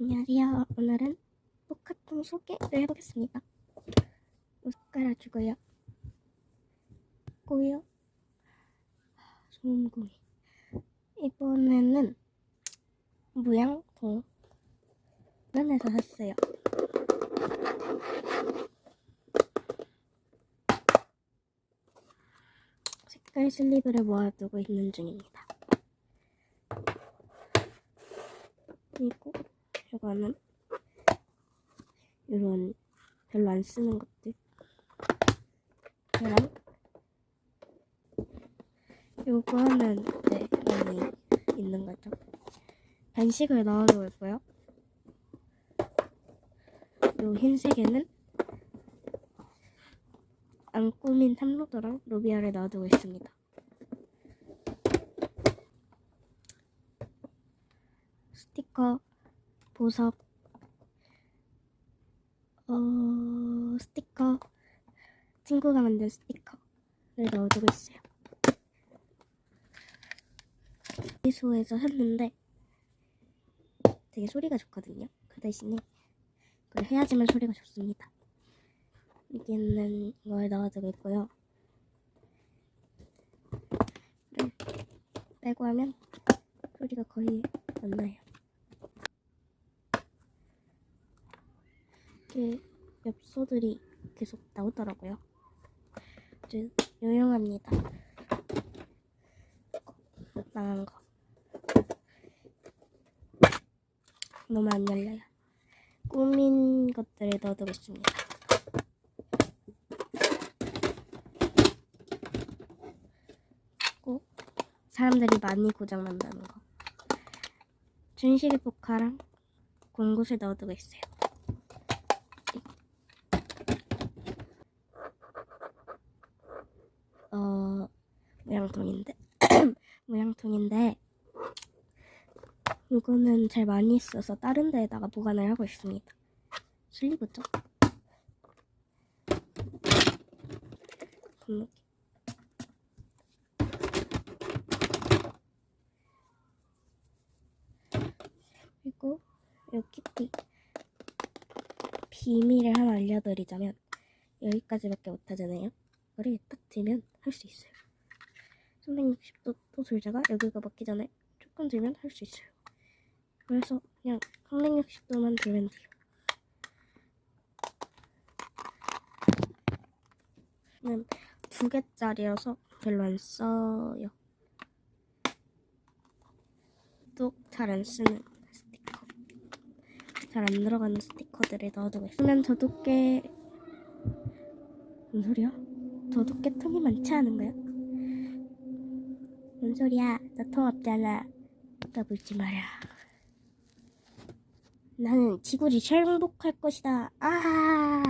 안녕하세요. 오늘은 포카통 소개를 해보겠습니다. 옷 깔아주고요. 고요. 소음구이. 이번에는 무양통 면에서 샀어요. 색깔 슬리브를 모아두고 있는 중입니다. 그리고 이거는 이런 별로 안 쓰는 것들 이랑 요거는 네 많이 있는 거죠. 간식을 있고요. 요 흰색에는 안 꾸민 탐로더랑 로비아를 넣어두고 있습니다. 스티커, 보석, 어, 스티커, 친구가 만든 스티커를 넣어두고 있어요. 미소에서 샀는데 되게 소리가 좋거든요. 그 대신에 그걸 해야지만 소리가 좋습니다. 여기는 이걸 넣어두고 있고요. 를 빼고 하면 소리가 거의 안 나요. 이렇게 엽서들이 계속 나오더라고요. 아주 유용합니다. 망한 거. 너무 안 열려요. 꾸민 것들을 넣어두겠습니다. 꼭 사람들이 많이 고장 난다는 거. 준식이 포카랑 공굿을 넣어두고 있어요. 어 모양통인데 모양통인데 이거는 잘 많이 써서 다른 데에다가 보관을 하고 있습니다. 슬리브죠? 그리고 여기 비, 비밀을 하나 알려드리자면 여기까지밖에 못하잖아요. 이거를 딱 들면 할 수 있어요. 360도 또 돌다가 여기가 먹기 전에 조금 들면 할 수 있어요. 그래서 그냥 360도만 들면 돼요. 는두 개짜리여서 별로 안 써요. 또 잘 안 쓰는 스티커. 잘 안 들어가는 스티커들을 넣어두고 있어요. 그러면 저 두께 뭔 소리야? 저 두께 틈이 많지 않은 거야? 뭔 소리야? 나 통 없잖아. 까불지 마라. 나는 지구를 최 행복할 것이다. 아.